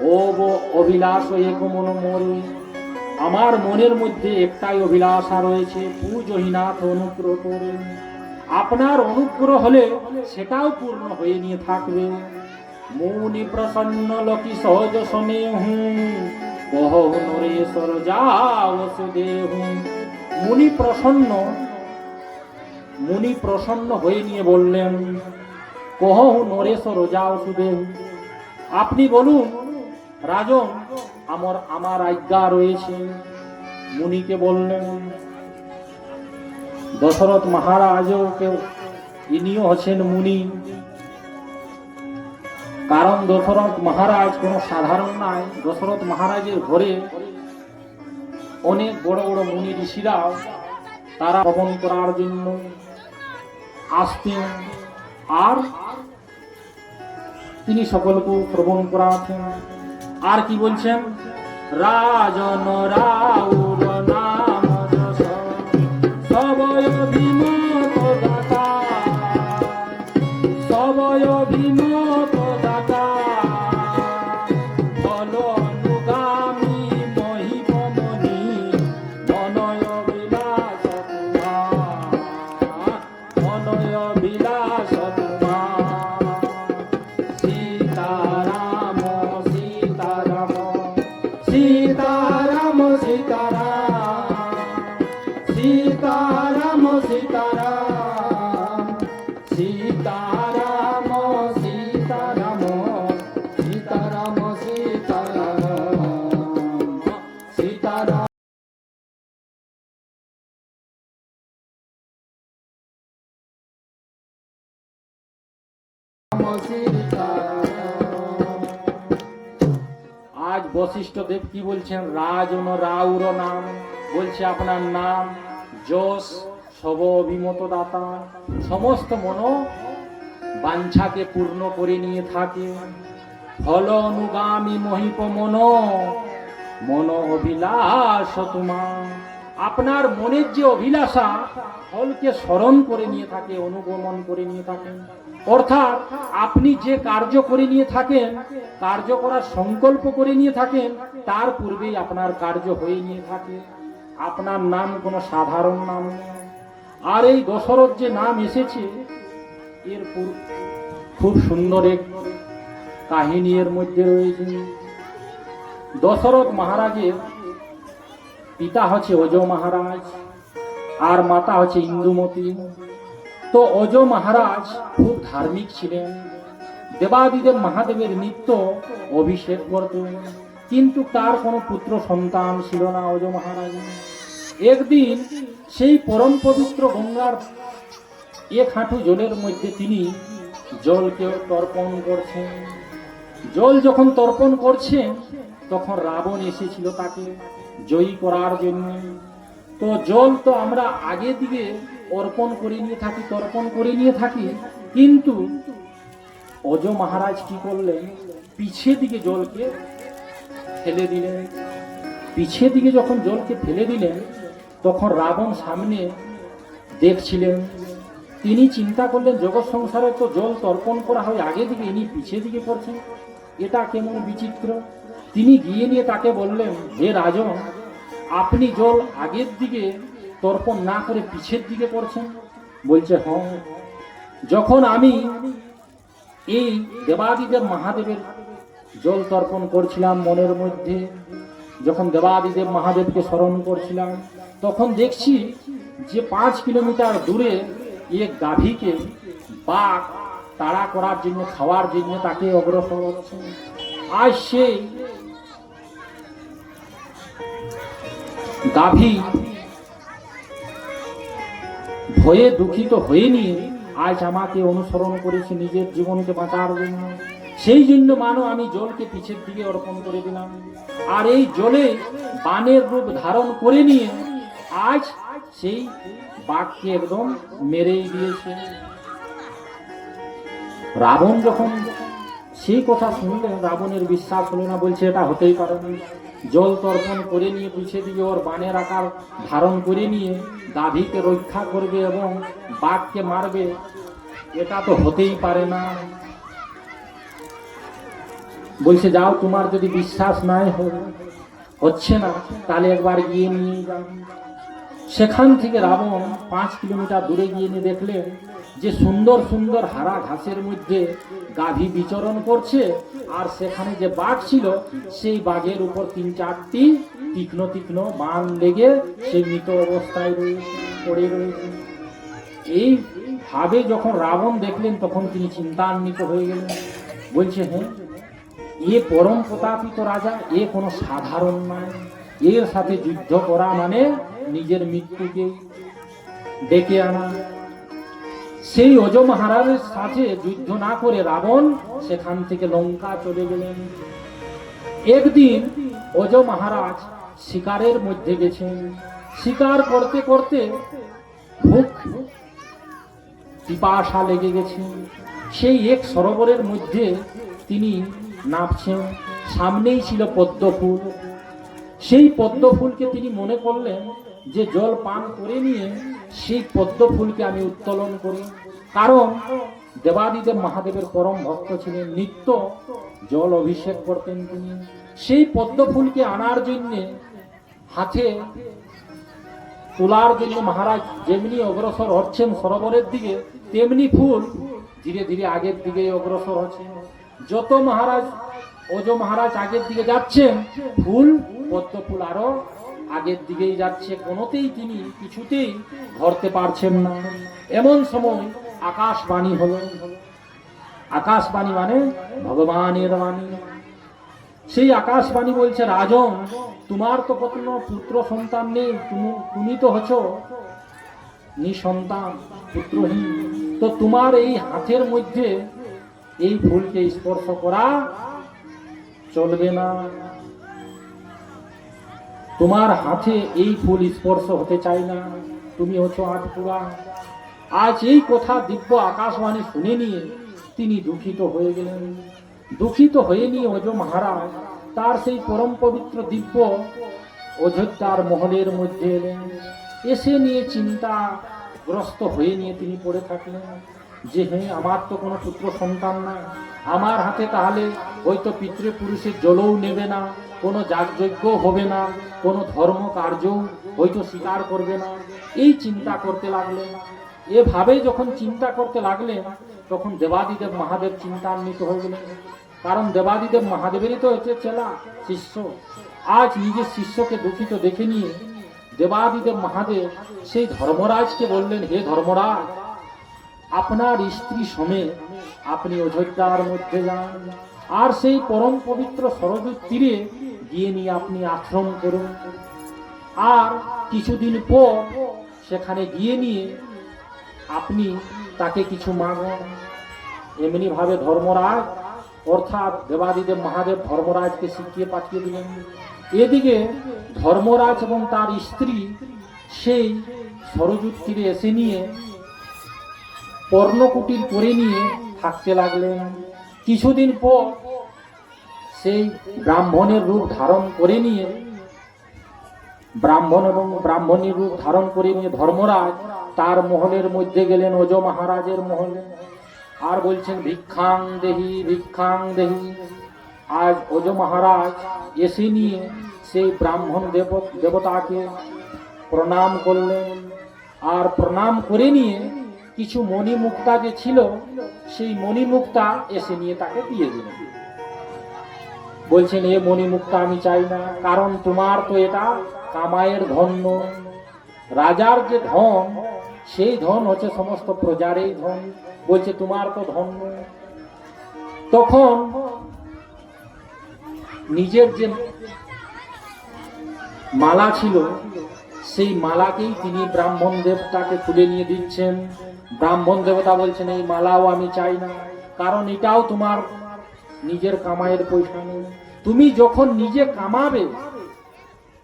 ও বো অভিলাষ এক মন মোরে, আমার মনের মধ্যে একটাই অভিলাষা রয়েছে, পূজহীনাথ অনুগ্রহ করে। আপনার অনুগ্রহ হলে সেটাও পূর্ণ হয়ে নিয়ে থাকবে। মুনি প্রসন্ন লকি সহজ স্নেহু কহ নরেশ্বর যাও সুদেহু। মুনি প্রসন্ন মুনি প্রসন্ন হয়ে নিয়ে বললেন, কহ নরেশ্বর যাও সুদেহু। আপনি বলুন রাজন, আমার আমার আজ্ঞা রয়েছে। মুনিকে বললেন, দশরথ মহারাজও কেউ ইনিও হচ্ছেন মুনি। কারণ দশরথ মহারাজ কোন সাধারণ নয় দশরথ মহারাজের ঘরে অনেক বড় বড় মুনি ঋষিরাও তারা পবন করার জন্য আসতেন। আর তিনি সকলকে শ্রবণ করাছেন আর কি বলছেন? রাজন রাউর আজ বশিষ্ঠ দেব কি বলছেন? রাজ রাউর নাম বলছে আপনার নাম। যশ সব অভিমত দাতা সমস্ত মন বাঞ্ছাকে পূর্ণ করে নিয়ে থাকে। ফল অনুগামী মহিপ মন। মন অভিলাষ তোমার। আপনার মনের যে অভিলাষা, ফলকে স্মরণ করে নিয়ে থাকে, অনুগমন করে নিয়ে থাকেন অর্থাৎ আপনি যে কার্য করে নিয়ে থাকেন, কার্য করার সংকল্প করে নিয়ে থাকেন, তার পূর্বেই আপনার কার্য হয়ে নিয়ে থাকে। আপনার নাম কোনো সাধারণ নাম। আর এই দশরথ যে নাম এসেছে, এর খুব সুন্দর এক কাহিনী এর মধ্যে রয়েছে। দশরথ মহারাজের পিতা হচ্ছে অজ মহারাজ, আর মাতা হচ্ছে ইন্দুমতি তো অজ মহারাজ খুব ধার্মিক ছিলেন। দেবাদিদেব মহাদেবের নিত্য অভিষেক করতেন, কিন্তু তার কোনো পুত্র সন্তান ছিল না অজ মহারাজ। একদিন সেই পরম পবিত্র গঙ্গার এক হাঁটু জলের মধ্যে তিনি জলকে তর্পণ করছেন। জল যখন তর্পণ করছেন, তখন রাবণ এসেছিল তাকে। জয়ী করার জন্য। তো জল তো আমরা আগে দিকে অর্পণ করে নিয়ে থাকি, তর্পণ করে নিয়ে থাকি, কিন্তু অজ মহারাজ কি করলেন? পিছে দিকে জলকে ফেলে দিলেন। পিছে দিকে যখন জলকে ফেলে দিলেন, তখন রাবণ সামনে দেখছিলেন। তিনি চিন্তা করলেন, জগৎ সংসারে তো জল তর্পণ করা হয়, আগে দিকে ইনি পিছে দিকে করছেন। এটা কেমন বিচিত্র? তিনি গিয়ে নিয়ে তাকে বললেন, হে রাজন, আপনি জল আগের দিকে তর্পণ না করে পিছের দিকে করছেন বলছে হ্যাঁ। যখন আমি এই দেবাদিদেব মহাদেবের জল তর্পণ করছিলাম মনের মধ্যে, যখন দেবাদিদেব মহাদেবকে স্মরণ করছিলাম, তখন দেখছি যে পাঁচ কিলোমিটার দূরে এক গাভীকে বাঘ তাড়া করার জন্য, খাওয়ার জন্য তাকে অগ্রসর হচ্ছে। আজ সেই গাভী ভয়ে দুঃখিত হয়ে নিয়ে আজ আমাকে অনুসরণ করেছে নিজের জীবনকে বাঁচার জন্য। সেই জন্য মানো, আমি জলকে পিছের দিকে অর্পণ করে দিলাম। আর এই জলে বানের রূপ ধারণ করে নিয়ে আজ সেই বাঘকে একদম মেরেই দিয়েছে। রাবণ যখন সেই কথা শুনলেন, রাবণের বিশ্বাস হলো না, বলছে, এটা হতেই পারে না। জল তর্পণ করে নিয়ে পিছিয়ে দিকে ওর বানের আকার ধারণ করে নিয়ে গাভীকে রক্ষা করবে এবং বাঘকে মারবে। এটা তো হতেই পারে না। বলছে, যাও, তোমার যদি বিশ্বাস নাই হচ্ছে না, তাহলে একবার গিয়ে নিয়ে যাও। সেখান থেকে রাবণ পাঁচ কিলোমিটার দূরে গিয়ে নিয়ে দেখলেন যে সুন্দর সুন্দর হারা ঘাসের মধ্যে গাভী বিচরণ করছে, আর সেখানে যে বাঘ ছিল, সেই বাঘের উপর তিন চারটি তীক্ষ্ণ তীক্ষ্ণ বান লেগে সেই মৃত অবস্থায় রয়েছে পড়ে রয়েছে এই ভাবে যখন রাবণ দেখলেন, তখন তিনি চিন্তান্বিত হয়ে গেলেন। বলছে হ্যাঁ এ পরম প্রতাপিত রাজা, এ কোনো সাধারণ নয়। এর সাথে যুদ্ধ করা মানে নিজের মৃত্যুকে ডেকে আনা। সেই অজ মহারাজের সাথে যুদ্ধ না করে রাবণ সেখান থেকে লঙ্কা চলে গেলেন। একদিন অজ মহারাজ শিকারের মধ্যে গেছেন। শিকার করতে করতে ভুক পিপাসা লেগে গেছে। সেই এক সরোবরের মধ্যে তিনি নামছেন। সামনেই ছিল পদ্ম ফুল সেই পদ্ম ফুলকে তিনি মনে করলেন যে জল পান করে নিয়ে সেই পদ্ম ফুলকে আমি উত্তোলন করি। কারণ দেবাদিদেব মহাদেবের পরম ভক্ত ছিলেন, নিত্য জল অভিষেক করতেন তিনি। সেই পদ্ম ফুলকে আনার জন্যে হাতে তোলার জন্য মহারাজ যেমনি অগ্রসর হচ্ছেন সরোবরের দিকে, তেমনি ফুল ধীরে ধীরে আগের দিকে অগ্রসর হচ্ছে। যত মহারাজ ওজ মহারাজ আগের দিকে যাচ্ছেন, ফুল পদ্ম ফুল আরও আগের দিকেই যাচ্ছে, কোনোতেই তিনি কিছুতেই ধরতে পারছেন না। এমন সময় আকাশবাণী হলো। আকাশবাণী মানে ভগবানের বাণী। সেই আকাশবাণী বলছে, রাজন, তোমার তো কোনো পুত্র সন্তান নেই, তুমি তুমি তো হচ্ছ নিঃসন্তান, পুত্রহীন। তো তোমার এই হাতের মধ্যে এই ফুলকে স্পর্শ করা চলবে না। তোমার হাতে এই ফুল স্পর্শ হতে চাই না। তুমি হচ্ছ আটপুরা আজ এই কথা দিব্য আকাশবাণী শুনে নিয়ে তিনি দুঃখিত হয়ে গেলেন। দুঃখিত হয়ে নিয়ে অজ মহারাজ, তার সেই পরম পবিত্র দিব্য অযোধ্যার মহলের মধ্যে এলেন। এসে নিয়ে চিন্তাগ্রস্ত হয়ে নিয়ে তিনি পড়ে থাকলেন। যে হ্যাঁ আমার তো কোনো পুত্র সন্তান না আমার হাতে তাহলে হয়তো পিতৃপুরুষের জলও নেবে না, কোনো যাগযজ্ঞ হবে না, কোনো ধর্ম কার্যও হয়তো স্বীকার করবে না। এই চিন্তা করতে লাগলেন। এভাবে যখন চিন্তা করতে লাগলেন, তখন দেবাদিদেব মহাদেব চিন্তান্বিত হয়ে গেলেন। কারণ দেবাদিদেব মহাদেবেরই তো হচ্ছে চেলা, শিষ্য। আজ নিজের শিষ্যকে দুঃখিত দেখে নিয়ে দেবাদিদেব মহাদেব সেই ধর্মরাজকে বললেন, হে ধর্মরাজ আপনার স্ত্রী সমেত আপনি অযোধ্যার মধ্যে যান। আর সেই পরম পবিত্র সরযূর তীরে গিয়ে নিয়ে আপনি আশ্রম করুন। আর কিছুদিন পর সেখানে গিয়ে নিয়ে আপনি তাকে কিছু মাগুন। এমনিভাবে ধর্মরাজ, অর্থাৎ দেবাদিদেব মহাদেব ধর্মরাজকে শিখিয়ে পাঠিয়ে দিলেন। এদিকে ধর্মরাজ এবং তার স্ত্রী সেই সরযূর তীরে এসে নিয়ে পর্ণকুটির করে নিয়ে থাকতে লাগলেন। কিছুদিন পর সেই ব্রাহ্মণের রূপ ধারণ করে নিয়ে, ব্রাহ্মণ এবং ব্রাহ্মণীর রূপ ধারণ করে নিয়ে ধর্মরাজ তার মহলের মধ্যে গেলেন অজ মহারাজের মহলে। আর বলছেন, ভিক্ষাং দেহি ভিক্ষাং দেহি। আজ অজ মহারাজ এসে নিয়ে সেই ব্রাহ্মণ দেব দেবতাকে প্রণাম করলেন। আর প্রণাম করে নিয়ে কিছু মণিমুক্তা যে ছিল, সেই মণিমুক্তা এসে নিয়ে তাকে দিয়ে দিলেন বলছেন এ মণিমুক্তা, আমি চাই না, কারণ তোমার তো এটা কামায়ের ধন রাজার যে ধন, সেই ধন হচ্ছে সমস্ত প্রজারই ধন। বলছে, তোমার তো ধন তখন নিজের যে মালা ছিল, সেই মালাকেই তিনি ব্রাহ্মণ দেবতাকে তুলে নিয়ে দিচ্ছেন। ব্রাহ্মণ দেবতা বলছেন, এই মালাও আমি চাই না, কারণ এটাও তোমার নিজের কামাইয়ের পয়সা নেই। তুমি যখন নিজে কামাবে,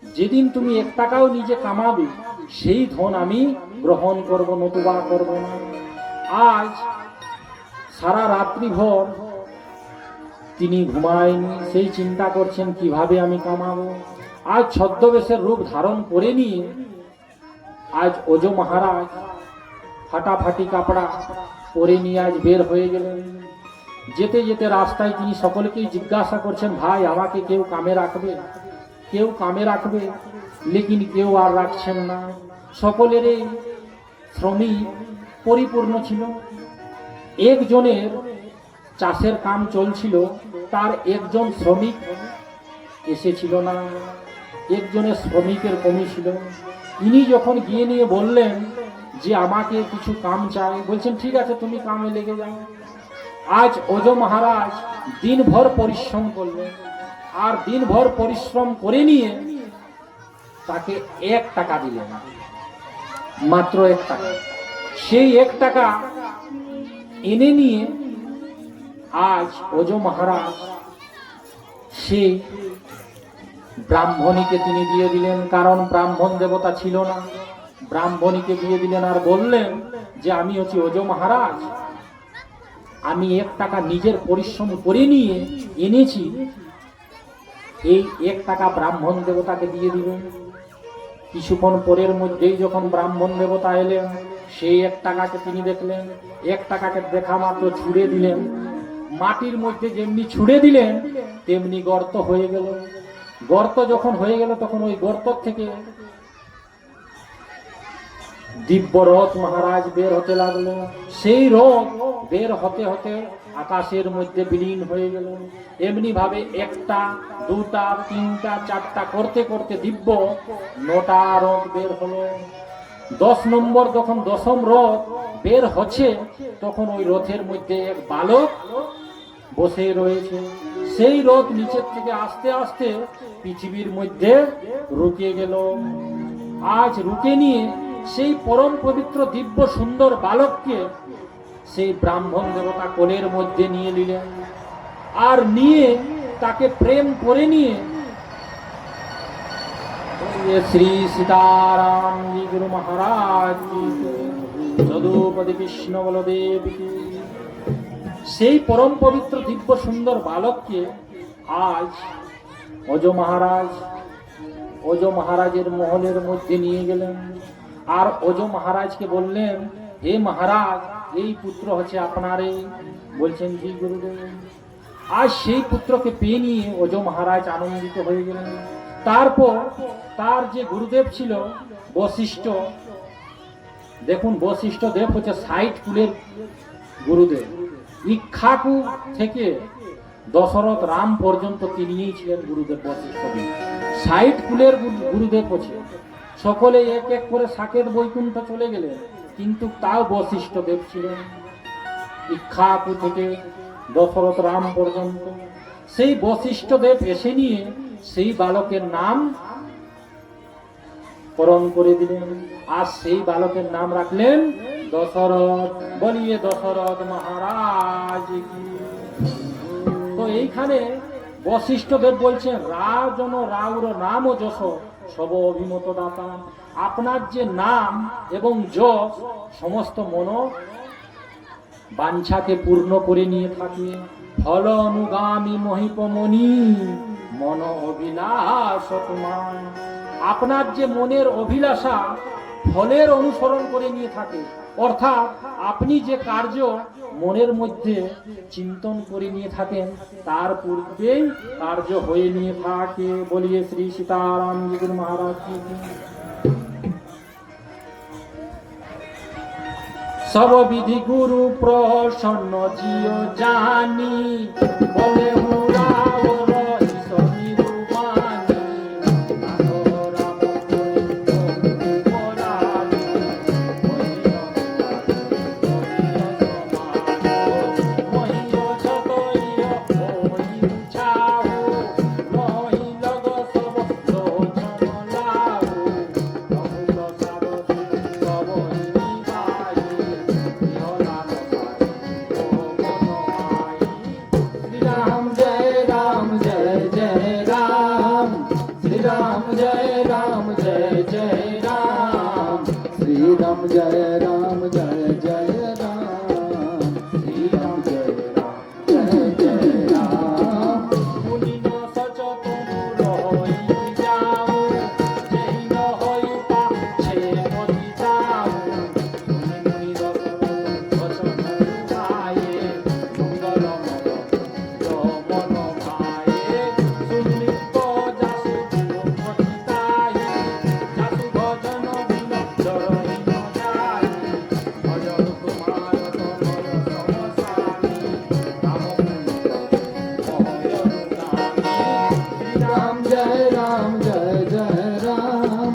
যেদিন তুমি এক টাকাও নিজে কামাবে, সেই ধন আমি গ্রহণ করব, নতুবা করব না। আজ সারা রাত্রি ভর তিনি ঘুমায়নি, সেই চিন্তা করছেন, কীভাবে আমি কামাবো? আজ ছদ্মবেশের রূপ ধারণ করে নিয়ে আজ ওজ মহারাজ ফাটাফাটি কাপড়া পরে নিয়ে আজ বের হয়ে গেলেন। যেতে যেতে রাস্তায় তিনি সকলকেই জিজ্ঞাসা করছেন, ভাই, আমাকে কেউ কামে রাখবে? কেউ কামে রাখবে, লেকিন কেউ আর রাখছেন না। সকলেরই শ্রমিক পরিপূর্ণ ছিল। একজনের চাষের কাম চলছিল, তার একজন শ্রমিক এসেছিল না। একজনের শ্রমিকের কমি ছিল। ইনি যখন গিয়ে নিয়ে বললেন যে আমাকে কিছু কাম চাই। বলছেন, ঠিক আছে, তুমি কামে লেগে যাও। আজ ওজো মহারাজ দিনভর পরিশ্রম করলেন। আর দিনভর পরিশ্রম করে নিয়ে তাকে এক টাকা দিলেন। মাত্র এক টাকা। সেই এক টাকা এনে নিয়ে আজ ওজো মহারাজ সে ব্রাহ্মণীকে তিনি দিয়ে দিলেন। কারণ ব্রাহ্মণ দেবতা ছিল না। ব্রাহ্মণীকে দিয়ে দিলেন আর বললেন যে আমি হচ্ছি ওজো মহারাজ। আমি এক টাকা নিজের পরিশ্রম করে নিয়ে এনেছি। এই এক টাকা ব্রাহ্মণ দেবতাকে দিয়ে দিবেন কিছুক্ষণ পরের মধ্যেই যখন ব্রাহ্মণ দেবতা এলেন, সেই এক টাকাকে তিনি দেখলেন। এক টাকাকে দেখা মাত্র ছুড়ে দিলেন। মাটির মধ্যে যেমনি ছুড়ে দিলেন, তেমনি গর্ত হয়ে গেল। গর্ত যখন হয়ে গেল, তখন ওই গর্ত থেকে দিব্য রথ মহারাজ বের হতে লাগল। সেই রথ বের হতে হতে আকাশের মধ্যে বিলীন হয়ে গেল। এমনি ভাবে একটা, দুটা, তিনটা, চারটা করতে করতে দিব্য নটা রথ বের হলো। দশ নম্বর যখন দশম রথ বের হচ্ছে, তখন ওই রথের মধ্যে এক বালক বসে রয়েছে। সেই রথ নিচের থেকে আস্তে আস্তে পৃথিবীর মধ্যে রুকে গেল। আজ রুকে নিয়ে সেই পরম পবিত্র দিব্য সুন্দর বালককে সেই ব্রাহ্মণ দেবতা কোলের মধ্যে নিয়ে নিলেন। আর নিয়ে তাকে প্রেম করে নিয়ে শ্রী সীতারাম গুরু মহারাজ যদুপদী কৃষ্ণ বলদেব সেই পরম পবিত্র দিব্য সুন্দর বালককে আজ অজ মহারাজ, অজ মহারাজের মহলের মধ্যে নিয়ে গেলেন। আর অজ মহারাজকে বললেন, হে মহারাজ, এই পুত্র হচ্ছে আপনারই বলছেন জি গুরুদেব। আর সেই পুত্রকে পেয়ে নিয়ে অজ মহারাজ আনন্দিত হয়ে গেলেন। তারপর তার যে গুরুদেব ছিল, বশিষ্ঠ, দেখুন, বশিষ্ঠ দেব হচ্ছে সাইট কুলের গুরুদেব। ইক্ষাকু থেকে দশরথ রাম পর্যন্ত তিনিই ছিলেন গুরুদেব, বশিষ্ঠ দেব। ষাট কুলের গুরুদেব হচ্ছে সকলে এক এক করে সাকেত বৈকুণ্ঠ চলে গেলেন, কিন্তু তাও বশিষ্ঠ দেব ছিলেন। ইক্ষাকু থেকে দশরথ রাম পর্যন্ত। সেই বশিষ্ঠ দেব এসে নিয়ে সেই বালকের নাম করণ করে দিলেন। আর সেই বালকের নাম রাখলেন দশরথ। বলিয়ে দশরথ মহারাজ তো এইখানে বশিষ্ঠ দেব বলছেন, রাজন, রাউর নাম ও যশ সব অভিমত দাতা আপনার যে নাম এবং যশ সমস্ত মন বাঞ্ছাকে পূর্ণ করে নিয়ে থাকে। ফল অনুগামী মহিপমণি, মন অভিলাষ তোমার আপনার যে মনের অভিলাষা, ফলের অনুসরণ করে নিয়ে থাকে। অর্থাৎ আপনি যে কার্য মনের মধ্যে চিন্তন করে নিয়ে থাকেন, তার পূর্বেই কার্য হয়ে নিয়ে থাকে বলিয়ে শ্রী সীতারাম গুরু মহারাজ। সব বিধি গুরু প্রসন্ন জিও জানি, বলে মুর